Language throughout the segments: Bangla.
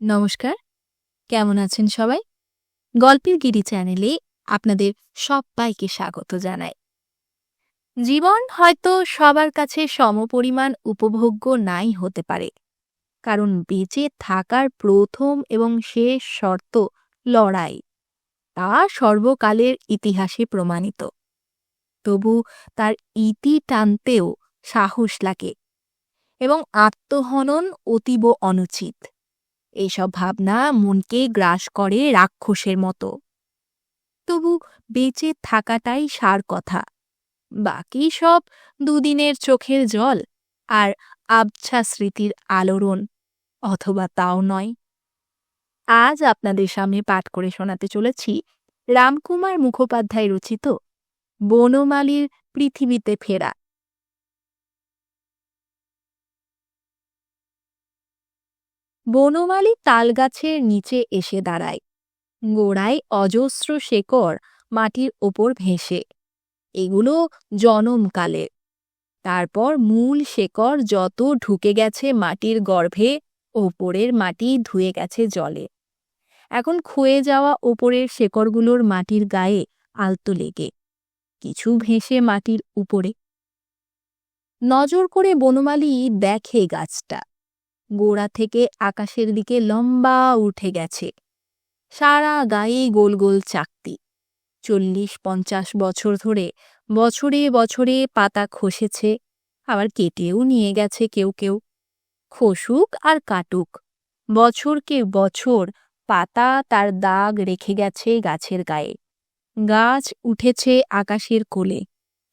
নমস্কার। কেমন আছেন সবাই? গল্পের গিরি চ্যানেলে আপনাদের সবাইকে স্বাগত জানাই। জীবন হয়তো সবার কাছে সমপরিমাণ উপভোগ্য নাই হতে পারে, কারণ বেঁচে থাকার প্রথম এবং শেষ শর্ত লড়াই, তা সর্বকালের ইতিহাসে প্রমাণিত। তবু তার ইতি টানতেও সাহস লাগে এবং আত্মহনন অতীব অনুচিত। এইসব ভাবনা মনকে গ্রাস করে রাক্ষসের মতো। তবু বেঁচে থাকাটাই সার কথা। বাকি সব দুদিনের চোখের জল আর আবছা স্মৃতির আলোড়ন, অথবা তাও নয়। আজ আপনাদের সামনে পাঠ করে শোনাতে চলেছি রামকুমার মুখোপাধ্যায় রচিত বনমালীর পৃথিবীতে ফেরা। বনমালী তালগাছের নিচে এসে দাঁড়ায়। গোড়ায় অজস্র শেকড় মাটির ওপর ভেসে। এগুলো জনমকালে তারপর মূল শেকড় যত ঢুকে গেছে মাটির গর্ভে, ওপরের মাটি ধুয়ে গেছে জলে। এখন ক্ষয়ে যাওয়া ওপরের শেকড়গুলোর মাটির গায়ে আলতো লেগে। কিছু ভেসে মাটির উপরে। নজর করে বনমালী দেখে গাছটা। গোড়া থেকে আকাশের দিকে লম্বা উঠে গেছে। সারা গায়ে গোল গোল চাকতি। চল্লিশ পঞ্চাশ বছর ধরে বছরে বছরে পাতা খসেছে, আবার কেটেও নিয়ে গেছে কেউ কেউ। খসুক আর কাটুক বছরকে বছর পাতা তার দাগ রেখে গেছে গাছের গায়ে। গাছ উঠেছে আকাশের কোলে,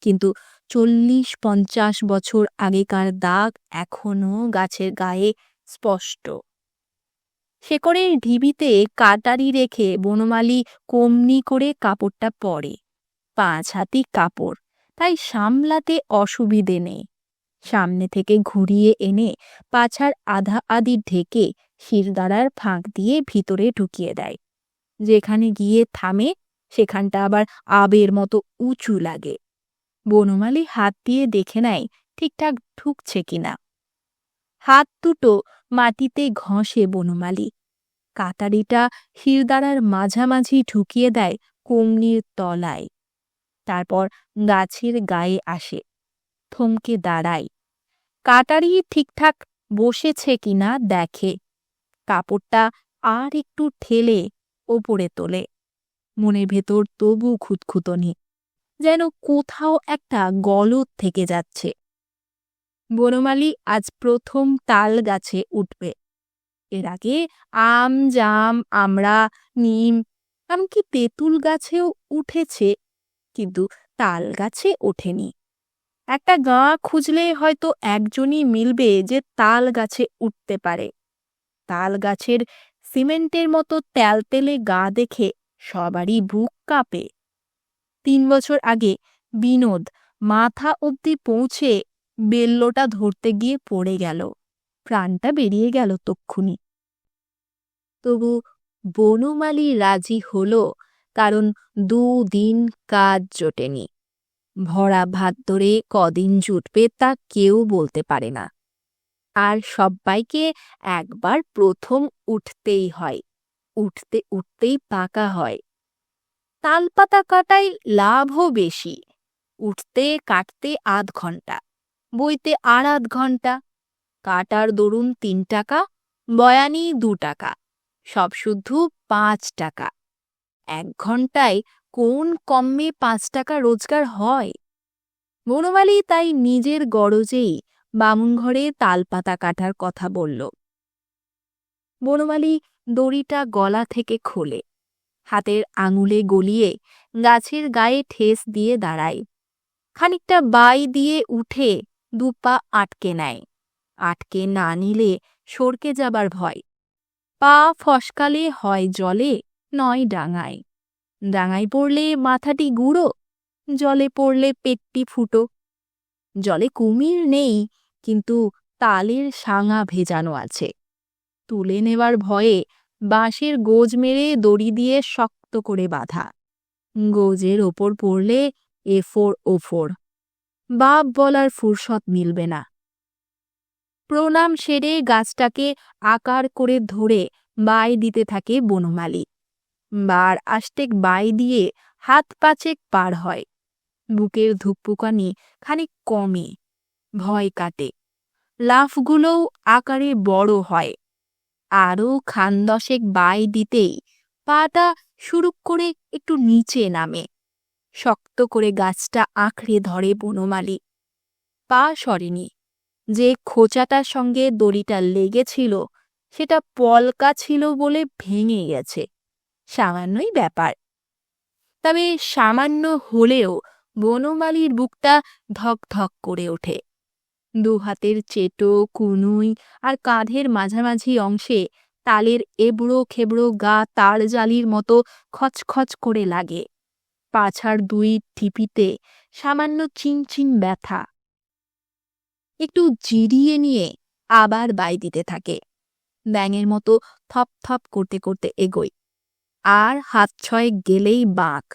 কিন্তু চল্লিশ পঞ্চাশ বছর আগেকার দাগ এখনও গাছের গায়ে স্পষ্ট। শেকড়ের ঢিবিতে কাটারি রেখে বনমালী কমনি করে কাপড়টা পরে। পাঁচ হাতি কাপড়, তাই সামলাতে অসুবিধে নেই। সামনে থেকে ঘুরিয়ে এনে পাছার আধা আদি ঢেকে শিরদাঁড়ার ফাঁক দিয়ে ভিতরে ঢুকিয়ে দেয়। যেখানে গিয়ে থামে, সেখানটা আবার আবের মতো উঁচু লাগে। বনমালী হাত দিয়ে দেখে নেয় ঠিকঠাক ঢুকছে কিনা। হাত দুটো মাটিতে ঘষে বনমালী। কাতারিটা হিরদারার মাঝামাঝি ঢুকিয়ে দেয় কমনির তলায়। তারপর গাছের গায়ে আসে, থমকে দাঁড়ায়। কাটারি ঠিকঠাক বসেছে কিনা দেখে, কাপড়টা আর একটু ঠেলে ওপরে তোলে। মনের ভেতর তবু খুঁতখুতনি। যেন কোথাও একটা গলদ থেকে যাচ্ছে। বনমালী আজ প্রথম তাল গাছে উঠবে। এর আগে আম, জাম আমরা নিম, এমনকি তেঁতুল গাছেও উঠেছে, কিন্তু তাল গাছে ওঠেনি। একটা গাঁ খুঁজলে হয়তো একজনই মিলবে যে তাল গাছে উঠতে পারে। তাল গাছের সিমেন্টের মতো তেলতেলে গা দেখে সবারই বুক কাঁপে। তিন বছর আগে বিনোদ মাথা অবধি পৌঁছে বেল্লোটা ধরতে গিয়ে পড়ে গেল। প্রাণটা বেরিয়ে গেল তক্ষুনি। তবু বনমালী রাজি হল, কারণ দুদিন কাজ জোটেনি। ভরা ভাত ধরে কদিন জুটবে তা কেউ বলতে পারে না। আর সবাইকে একবার প্রথম উঠতেই হয়, উঠতে উঠতেই পাকা হয়। তালপাতা কাটাই লাভও বেশি। উঠতে, কাটতে আধ ঘণ্টা, বইতে আর আধ ঘণ্টা, কাটার দরুন তিন টাকা, বয়ানি দু টাকা, সব শুদ্ধ পাঁচ টাকা। এক ঘন্টায় কোন কমে পাঁচ টাকা রোজগার হয়? বনমালী তাই নিজের গরজেই বামুনঘরে তালপাতা কাটার কথা বলল। বনমালী দড়িটা গলা থেকে খোলে। হাতের আঙুলে গলিয়ে গাছের গায়ে ঠেস দিয়ে দাঁড়ায়। খানিকটা বাই দিয়ে উঠে দুপা আটকে নেয়। আটকে না নিলে সরকে যাবার ভয়। পা ফসকালে হয় জলে, নয় ডাঙায়। ডাঙায় পড়লে মাথাটি গুঁড়ো, জলে পড়লে পেটটি ফুটো। জলে কুমির নেই, কিন্তু তালের সাঙা ভেজানো আছে। তুলে নেবার ভয়ে বাঁশের গোজ মেরে দড়ি দিয়ে শক্ত করে বাঁধা। গোজের ওপর পড়লে এ ফোর, ও ফোর। বাপ বলার ফুরসত মিলবে না। প্রণাম সেরে গাছটাকে আকার করে ধরে বাই দিতে থাকে বনমালী। বার আষ্টেক বাই দিয়ে হাত পাচেক পার হয়। বুকের ধুকপুকানি খানিক কমে, ভয় কাটে। লাফগুলোও আকারে বড় হয়। আরও খান দশেক বাই দিতেই পাটা শুরু করে একটু নিচে নামে। শক্ত করে গাছটা আঁকড়ে ধরে বনমালী। পা সরেনি। যে খোঁচাটার সঙ্গে দড়িটা লেগেছিল, সেটা পলকা ছিল বলে ভেঙে গেছে। সামান্যই ব্যাপার। তবে সামান্য হলেও বনমালীর বুকটা ধক ধক করে ওঠে। দু হাতের চেটো, কুনুই আর কাঁধের মাঝামাঝি অংশে তালের এবড়ো খেবড়ো গা তার জালির মতো খচখচ করে লাগে। পাছার দুই টিপিতে সামান্য চিনচিন ব্যথা। একটু জিরিয়ে নিয়ে আবার বাই দিতে থাকে। ব্যাঙের মতো থপ থপ করতে করতে এগোই আর হাত ছয় গেলেই বাঁক।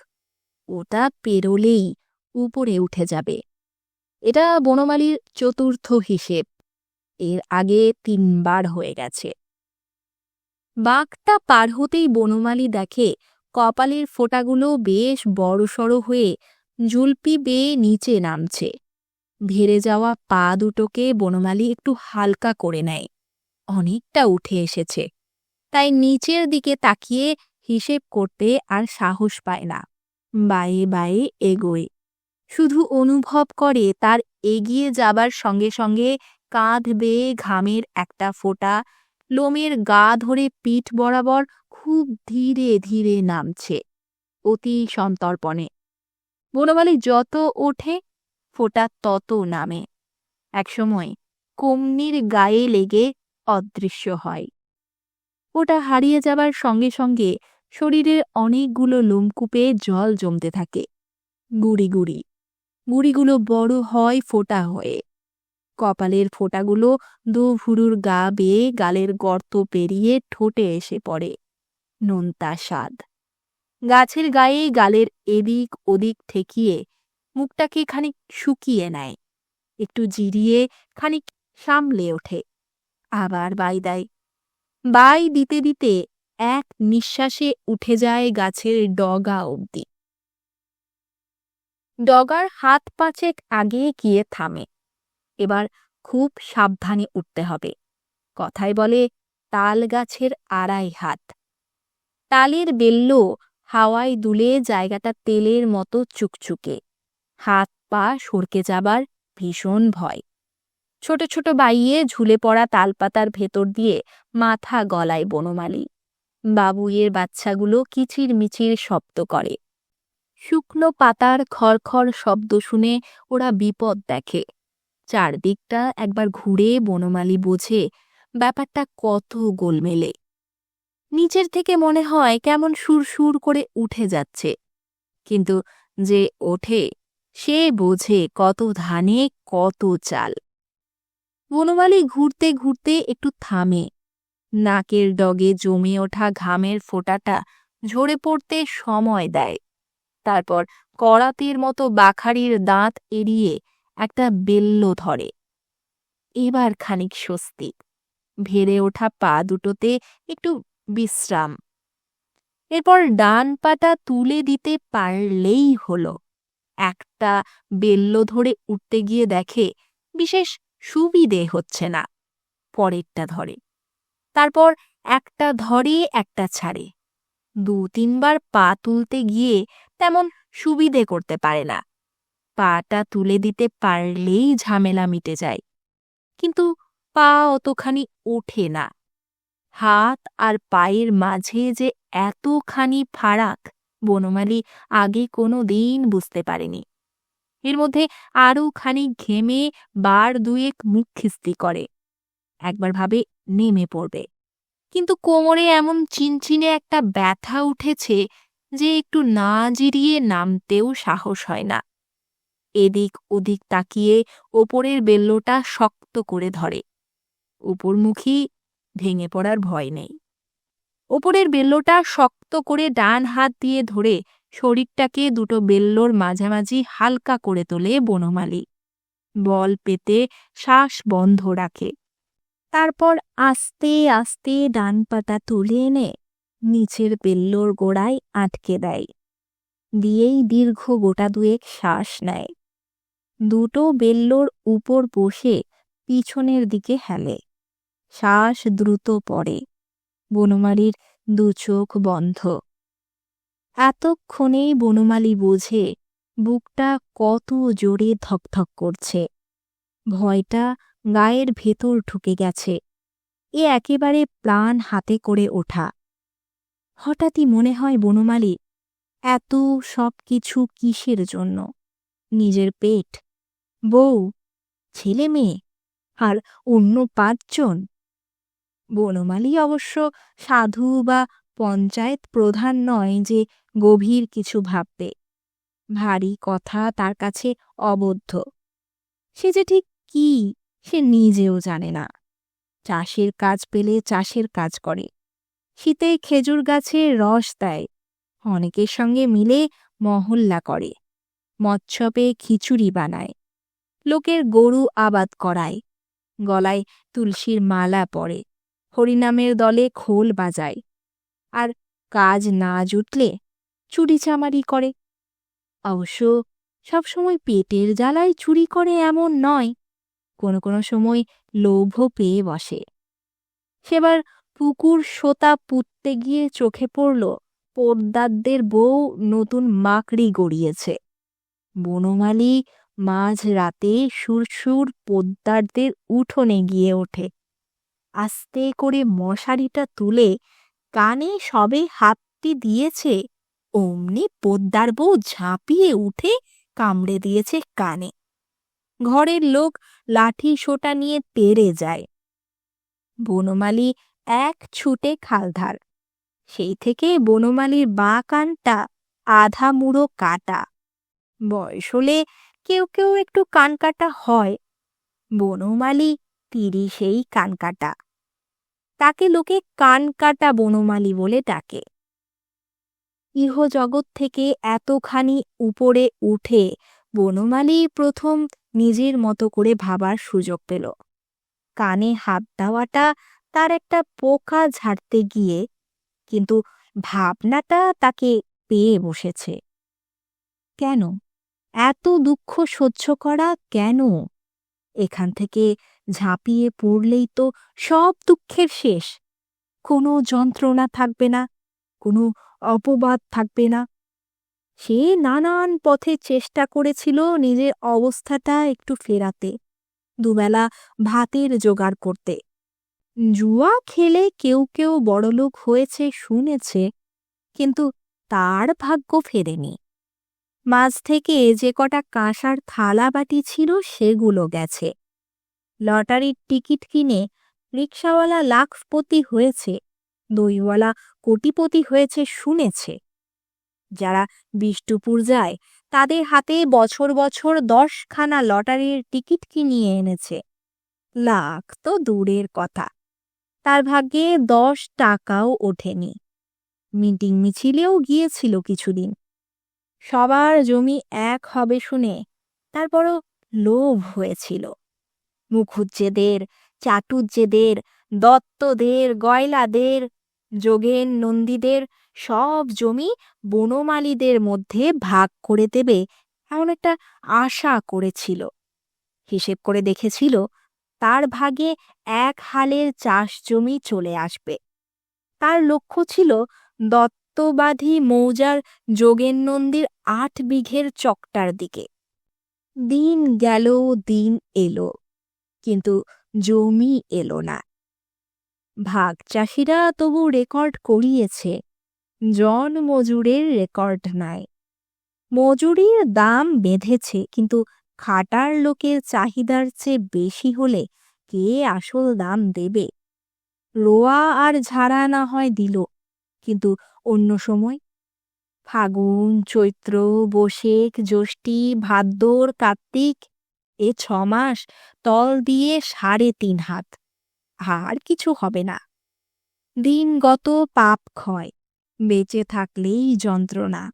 ওটা পেরোলেই উপরে উঠে যাবে। এটা বনমালীর চতুর্থ হিসেব। এর আগে তিনবার হয়ে গেছে। বাঘটা পার হতেই বনমালী দেখে কপালের ফোঁটাগুলো বেশ বড়সড় হয়ে জুলপি বেয়ে নিচে নামছে। ভেড়ে যাওয়া পা দুটোকে বনমালী একটু হালকা করে নেয়। অনেকটা উঠে এসেছে। তাই নিচের দিকে তাকিয়ে হিসেব করতে আর সাহস পায় না। বায়ে বায়ে এগোয়। শুধু অনুভব করে তার এগিয়ে যাবার সঙ্গে সঙ্গে কাঁধ বেয়ে ঘামের একটা ফোঁটা, লোমের গা ধরে পিঠ বরাবর খুব ধীরে ধীরে নামছে অতি সন্তর্পণে। বনমালী যত ওঠে, ফোঁটা তত নামে। একসময় কমনির গায়ে লেগে অদৃশ্য হয়। ওটা হারিয়ে যাবার সঙ্গে সঙ্গে শরীরের অনেকগুলো লোমকূপে জল জমতে থাকে। গুড়ি গুড়ি। গুড়িগুলো বড় হয় ফোঁটা হয়ে। কপালের ফোঁটাগুলো দু ভুরুর গা বেয়ে গালের গর্ত পেরিয়ে ঠোঁটে এসে পড়ে। নোনতা স্বাদ। গাছের গায়ে গালের এদিক ওদিক ঠেকিয়ে মুখটাকে খানিক শুকিয়ে নেয়। একটু জিরিয়ে খানিক সামলে ওঠে। আবার বাই দেয়। বাই দিতে দিতে এক নিঃশ্বাসে উঠে যায় গাছের ডগা অবধি। ডগার হাত পাঁচেক আগে গিয়ে থামে। এবার খুব সাবধানে উঠতে হবে। কথায় বলে, তাল গাছের আড়াই হাত। তালের বেল্ল হাওয়ায় দুলে জায়গাটা তেলের মতো চুকচুকে। হাত পা সরকে যাবার ভীষণ ভয়। ছোট ছোট বাইয়ে ঝুলে পড়া তালপাতার ভেতর দিয়ে মাথা গলায় বনমালী। বাবুইয়ের বাচ্চাগুলো কিচির মিচির শব্দ করে। শুকনো পাতার খড়খড় শব্দ শুনে ওরা বিপদ দেখে। চারদিকটা একবার ঘুরে বনমালী বোঝে ব্যাপারটা কত গোলমেলে। নিচের থেকে মনে হয় কেমন সুর করে উঠে যাচ্ছে। কিন্তু যে ওঠে, সে বোঝে কত ধানে, কত চাল। বনমালী ঘুরতে ঘুরতে একটু থামে। নাকের ডগে জমে ওঠা ঘামের ফোঁটাটা ঝরে পড়তে সময় দেয়। তারপর করাতির মতো বাখারির দাঁত এড়িয়ে একটা বেল্ল ধরে। এবার খানিক স্বস্তি। ভেড়ে ওঠা পা দুটোতে একটু বিশ্রাম। এরপর ডান পাটা তুলে দিতে পারলেই হলো। একটা বেল্ল ধরে উঠতে গিয়ে দেখে বিশেষ সুবিধে হচ্ছে না। পরেরটা ধরে। তারপর একটা ধরে, একটা ছাড়ে। দু তিনবার পা তুলতে গিয়ে তেমন সুবিধে করতে পারে না। পাটা তুলে দিতে পারলেই ঝামেলা মিটে যায়। কিন্তু পা অতখানি ওঠে না। হাত আর পায়ের মাঝে যে এতখানি ফারাক, বনমালী আগে কোনো দিন বুঝতে পারেনি। এর মধ্যে আরও খানি ঘেমে বার দুয়েক মুখ খিস্তি করে। একবার ভাবে নেমে পড়বে। কিন্তু কোমরে এমন চিনচিনে একটা ব্যথা উঠেছে যে একটু না জিরিয়ে নামতেও সাহস হয় না। এদিক ওদিক তাকিয়ে ওপরের বেল্লোটা শক্ত করে ধরে। উপরমুখী ভেঙে পড়ার ভয় নেই। ওপরের বেল্লোটা শক্ত করে ডান হাত দিয়ে ধরে শরীরটাকে দুটো বেল্লোর মাঝামাঝি হালকা করে তোলে বনমালী। বল পেতে শ্বাস বন্ধ রাখে। তারপর আস্তে আস্তে ডান পাটা তুলে এনে নিচের বেল্লোর গোড়ায় আটকে দেয়। দিয়েই দীর্ঘ গোটা দুয়েক শ্বাস নেয়। দুটো বেল্লোর উপর বসে পিছনের দিকে হেলে। শ্বাস দ্রুত পড়ে। বনমালির দু চোখ বন্ধ। এতক্ষণেই বনমালী বোঝে বুকটা কত জোরে ধকধক করছে। ভয়টা গায়ের ভেতর ঢুকে গেছে। এ একেবারে প্লান হাতে করে ওঠা। হঠাৎই মনে হয় বনমালী, এত সব কিছু কিসের জন্য? নিজের পেট, বউ, ছেলে মেয়ে, আর অন্য পাঁচজন? বনমালী অবশ্য সাধু বা পঞ্চায়েত প্রধান নয় যে গভীর কিছু ভাববে। ভারী কথা তার কাছে অবদ্ধ। সে যে ঠিক কি সে নিজেও জানে না। চাষের কাজ পেলে চাষের কাজ করে। শীতে খেজুর গাছে রস দেয়। অনেকের সঙ্গে মিলে মহল্লা করে। মৎস্যপে খিচুড়ি বানায়। লোকের গরু আবাদ করায়। গলায় তুলসীর মালা পরে। হরিনামের দলে খোল বাজায়। আর কাজ না জুটলে চুরি চামারি করে। অবশ্য সবসময় পেটের জ্বালায় চুরি করে এমন নয়। কোনো কোনো সময় লোভ পেয়ে বসে। সেবার পুকুর সোতা পুঁততে গিয়ে চোখে পড়ল, পোদ্দারদের বউ নতুন মাকড়ি গড়িয়েছে। বনমালী মাঝ রাতে সুরসুর পোদ্দারদের উঠোনে গিয়ে ওঠে। আস্তে করে মশারিটা তুলে কানে সবে হাতটি দিয়েছে, অমনি পোদ্দার বউ ঝাঁপিয়ে উঠে কামড়ে দিয়েছে কানে। ঘরের লোক লাঠি সোটা নিয়ে তেড়ে যায়। বনমালী এক ছুটে খালধার সেই থেকে বনমালীর বা কানটা আধা মুড়ো কাটা। বয়স হলে কেউ কেউ একটু কান কাটা হয়। বনমালী তিরিশেই কান কাটা। তাকে লোকে কান কাটা বনমালী বলে ডাকে। ইহজগৎ থেকে এতখানি উপরে উঠে বনমালী প্রথম নিজের মতো করে ভাবার সুযোগ পেল। কানে হাত দেওয়াটা তার একটা পোকা ঝাড়তে গিয়ে, কিন্তু ভাবনাটা তাকে পেয়ে বসেছে। কেন? এত দুঃখ সহ্য করা কেন? এখান থেকে ঝাঁপিয়ে পড়লেই তো সব দুঃখের শেষ। কোনো যন্ত্রণা থাকবে না, কোনো অপবাদ থাকবে না। সে নানান পথে চেষ্টা করেছিল নিজের অবস্থাটা একটু ফেরাতে, দুবেলা ভাতের জোগাড় করতে। জুয়া খেলে কেউ কেউ বড়লোক হয়েছে শুনেছে, কিন্তু তার ভাগ্য ফেরেনি। মাঝ থেকে যে কটা কাঁসার থালা বাটি ছিল সেগুলো গেছে। লটারির টিকিট কিনে রিক্সাওয়ালা লাখপতি হয়েছে, দইওয়ালা কোটিপতি হয়েছে শুনেছে। যারা বিষ্ণুপুর যায়, তাদের হাতে বছর বছর দশখানা লটারির টিকিট কিনিয়ে এনেছে। লাখ তো দূরের কথা। তার ভাগ্যে দশ টাকাও ওঠেনি। মিটিং মিছিলেও গিয়েছিল কিছুদিন। সবার জমি এক হবে শুনে তারপরও লোভ হয়েছিল। মুখুজ্জেদের চাটুজ্জেদের দত্তদের, গয়লাদের যোগেন নন্দীদের সব জমি বনমালীদের মধ্যে ভাগ করে দেবে এমন একটা আশা করেছিল। হিসেব করে দেখেছিল তার ভাগে এক হালের চাষ জমি চলে আসবে। তার লক্ষ্য ছিল দত্তবাধী মৌজার যোগেন নন্দীর আট বিঘের চকটার দিকে। দিন গেল, দিন এলো, কিন্তু জমি এলো না। ভাগ চাষিরা তবু রেকর্ড করিয়েছে, জন মজুরের রেকর্ড নাই। মজুরির দাম বেঁধেছে, কিন্তু খাটার লোকের চাহিদার চেয়ে বেশি হলে কে আসল দাম দেবে? রোয়া আর ঝাড়া না হয় দিল, কিন্তু অন্য সময়? ফাগুন, চৈত্র বৈশেখ জ্যৈষ্ঠী, ভাদ্র, কার্তিক, এ ছমাস তল দিয়ে সাড়ে তিন হাত। আর কিছু হবে না। দিনগত পাপ ক্ষয়, বেঁচে থাকলেই যন্ত্রণা।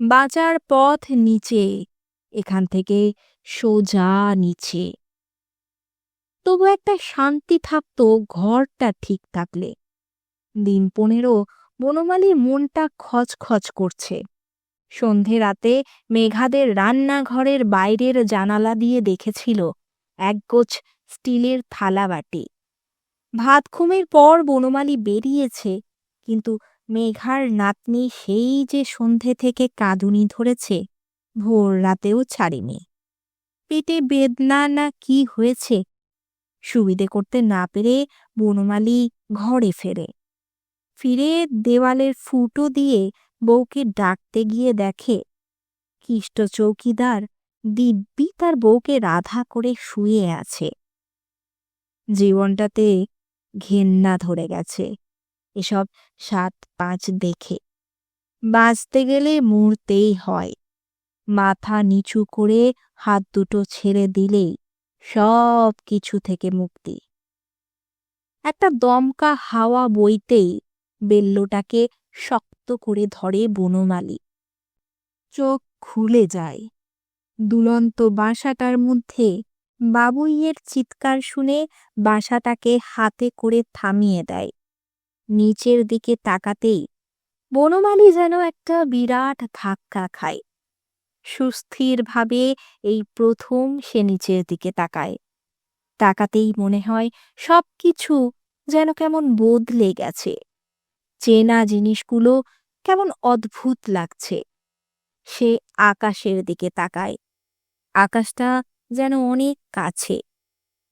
বাঁচার পথ নিচে, এখান থেকে সোজা নিচে। তবু একটা শান্তি থাকতো ঘরটা ঠিক থাকলে। দিন পনেরো বনমালীর মনটা খচখচ করছে। সন্ধে রাতে মেঘাদের রান্নাঘরের বাইরের জানালা দিয়ে দেখেছিল একগোছ স্টিলের থালা থালাবাটি ভাত ঘুমের পর বনমালী বেরিয়েছে, কিন্তু মেঘার নাতনি সেই যে সন্ধে থেকে কাঁদুনি ধরেছে, ভোর রাতেও ছাড়িনি। পেটে বেদনা না কি হয়েছে? সুবিধে করতে না পেরে বনমালী ঘরে ফেরে। ফিরে দেওয়ালের ফুটো দিয়ে বউকে ডাকতে গিয়ে দেখে, কিষ্ট চৌকিদার দিব্যি তার বউকে রাধা করে শুয়ে আছে। জীবনটাতে ঘেন্না ধরে গেছে। এসব সাত পাঁচ দেখে। বাঁচতে গেলে মরতেই হয়। মাথা নিচু করে হাত দুটো ছেড়ে দিলেই সব কিছু থেকে মুক্তি। একটা দমকা হাওয়া বইতেই বেল্লোটাকে শক্ত করে ধরে বনমালি। চোখ খুলে যায়। দুলন্ত বাসাটার মধ্যে বাবুইয়ের চিৎকার শুনে বাসাটাকে হাতে করে থামিয়ে দেয়। নিচের দিকে তাকাতেই বনমালী যেন একটা বিরাট ধাক্কা খায়। সুস্থিরভাবে এই প্রথম সে নিচের দিকে তাকায়। তাকাতেই মনে হয় সব কিছু যেন কেমন বদলে গেছে। চেনা জিনিসগুলো কেমন অদ্ভুত লাগছে। সে আকাশের দিকে তাকায়। আকাশটা যেন অনেক কাছে।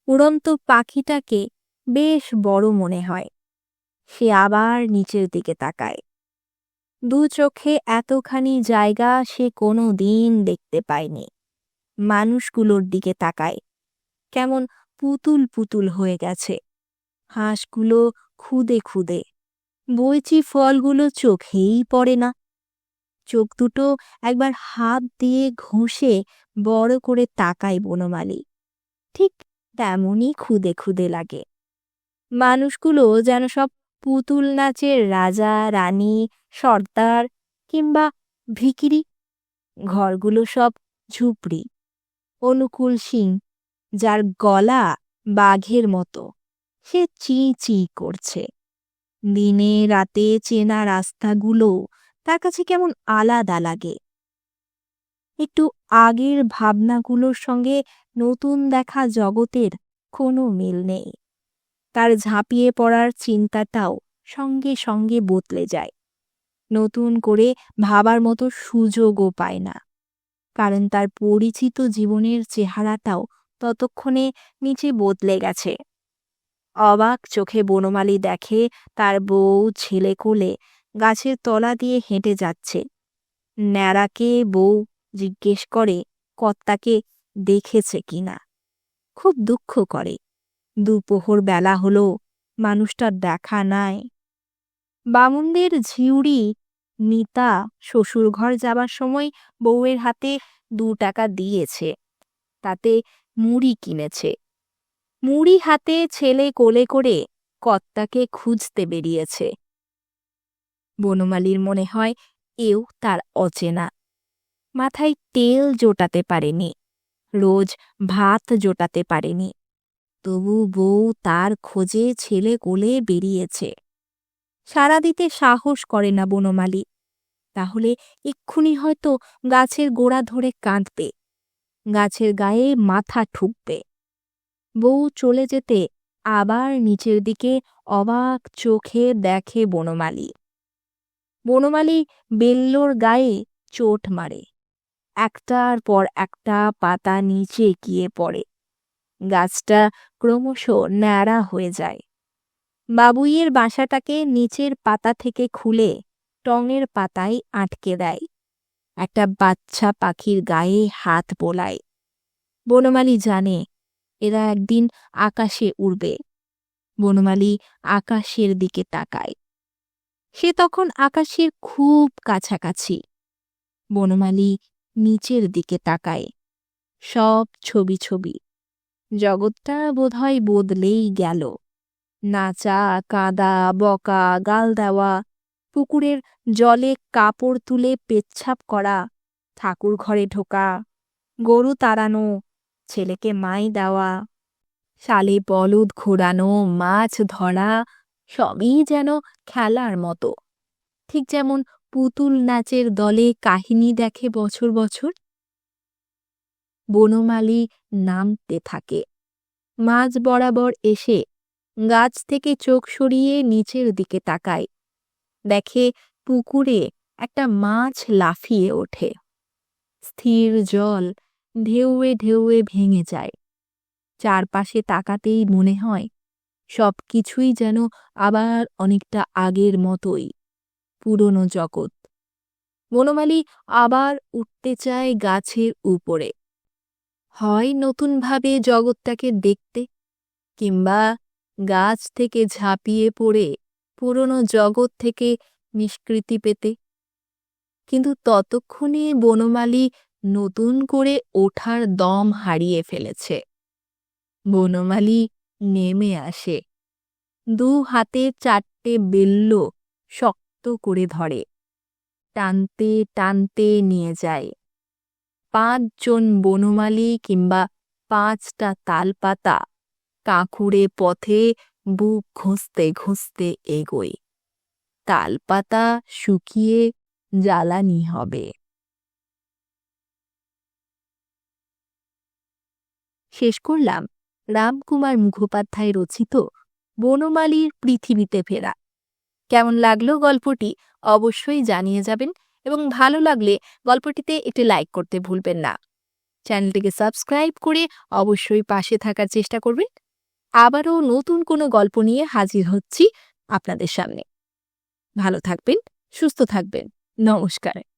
উড়ন্ত পাখিটাকে বেশ বড় মনে হয়। সে আবার নিচের দিকে তাকায়। দু চোখে এতখানি জায়গা সে কোনো দিন দেখতে পায়নি। মানুষগুলোর দিকে তাকায়। কেমন পুতুল পুতুল হয়ে গেছে। হাঁসগুলো খুদে খুদে। বইচি ফলগুলো চোখেই পড়ে না। চোখ দুটো একবার হাত দিয়ে ঘষে বড় করে তাকায় বনমালী। ঠিক তেমনই খুদে খুদে লাগে। মানুষগুলো যেন সব পুতুল নাচের রাজা, রানী, সর্দার কিংবা ভিকিরি, ঘরগুলো সব ঝুপড়ি, অনুকূল সিং যার গলা বাঘের মতো। সে চি চি করছে। দিনে রাতে চেনা রাস্তাগুলো তার কাছে কেমন আলাদা লাগে। একটু আগের ভাবনাগুলোর সঙ্গে নতুন দেখা জগতের কোনো মিল নেই। তার ঝাঁপিয়ে পড়ার চিন্তাটাও সঙ্গে সঙ্গে বদলে যায়। নতুন করে ভাবার মতো সুযোগও পায় না। কারণ তার পরিচিত জীবনের চেহারাটাও ততক্ষণে নিচে বদলে গেছে। অবাক চোখে বনমালী দেখে তার বউ ছেলে কোলে গাছের তলা দিয়ে হেঁটে যাচ্ছে। ন্যাড়াকে বউ জিজ্ঞেস করে, কর্তাকে দেখেছে কিনা খুব দুঃখ করে। দুপোহর বেলা হলো, মানুষটার দেখা নাই। বামুনদের ঝিউড়ি মিতা শ্বশুরঘর যাবার সময় বউয়ের হাতে দু টাকা দিয়েছে। তাতে মুড়ি কিনেছে। মুড়ি হাতে ছেলে কোলে করে কর্তাকে খুঁজতে বেরিয়েছে। বনমালীর মনে হয় এও তার অচেনা। মাথায় তেল জোটাতে পারেনি, রোজ ভাত জোটাতে পারেনি, তবু বউ তার খোঁজে ছেলে কোলে বেরিয়েছে। সারা দিতে সাহস করে না বনমালী, তাহলে এক্ষুনি হয়তো গাছের গোড়া ধরে কাঁদবে, গাছের গায়ে মাথা ঠুকবে। বউ চলে যেতে আবার নিচের দিকে অবাক চোখে দেখে বনমালী। বনমালী বেল্লোর গায়ে চোট মারে। একটার পর একটা পাতা নিচে গিয়ে পড়ে। গাছটা ক্রমশ ন্যাড়া হয়ে যায়। বাবুইয়ের বাসাটাকে নিচের পাতা থেকে খুলে টঙের পাতায় আটকে দেয়। একটা বাচ্চা পাখির গায়ে হাত বোলায়। বনমালী জানে এরা একদিন আকাশে উড়বে। বনমালী আকাশের দিকে তাকায়। সে তখন আকাশের খুব কাছাকাছি। বনমালী নিচের দিকে তাকায়। সব ছবি ছবি। জগৎটা বোধহয় বদলেই গেল। নাচা, কাদা, বকা, গাল দেওয়া, পুকুরের জলে কাপড় তুলে পেচ্ছাপ করা, ঠাকুর ঘরে ঢোকা, গরু তাড়ানো, ছেলেকে মাই দেওয়া, শালে বলদ ঘোরানো, মাছ ধরা সবই যেন খেলার মতো। ঠিক যেমন পুতুল নাচের দলে কাহিনী দেখে বছর বছর। বনমালী নামতে থাকে। মাঝ বরাবর এসে গাছ থেকে চোখ সরিয়ে নিচের দিকে তাকায়। দেখে পুকুরে একটা মাছ লাফিয়ে ওঠে। স্থির জল ঢেউয়ে ঢেউয়ে ভেঙে যায়। চারপাশে তাকাতেই মনে হয় সব কিছুই যেন আবার অনেকটা আগের মতোই, পুরনো জগৎ। বনমালী আবার উঠতে চায় গাছের উপরে। হয় নতুনভাবে জগৎটাকে দেখতে, কিংবা গাছ থেকে ঝাঁপিয়ে পড়ে পুরনো জগৎ থেকে নিষ্কৃতি পেতে। কিন্তু ততক্ষণে বনমালী নতুন করে ওঠার দম হারিয়ে ফেলেছে। বনমালী নেমে আসে। দু হাতে চারটে বেল্ল শক্ত করে ধরে। টানতে টানতে নিয়ে যায়। পাঁচজন বনমালী কিংবা পাঁচটা তালপাতা কাঁকুড়ে পথে বুক ঘষতে ঘষতে এগোয়। তালপাতা শুকিয়ে জ্বালানি হবে। শেষ করলাম। রামকুমার মুখোপাধ্যায় রচিত বনমালীর পৃথিবীতে ফেরা। কেমন লাগল গল্পটি অবশ্যই জানিয়ে যাবেন এবং ভালো লাগলে গল্পটিতে একটি লাইক করতে ভুলবেন না। চ্যানেলটিকে সাবস্ক্রাইব করে অবশ্যই পাশে থাকার চেষ্টা করবেন। আবারও নতুন কোনো গল্প নিয়ে হাজির হচ্ছি আপনাদের সামনে। ভালো থাকবেন, সুস্থ থাকবেন। নমস্কার।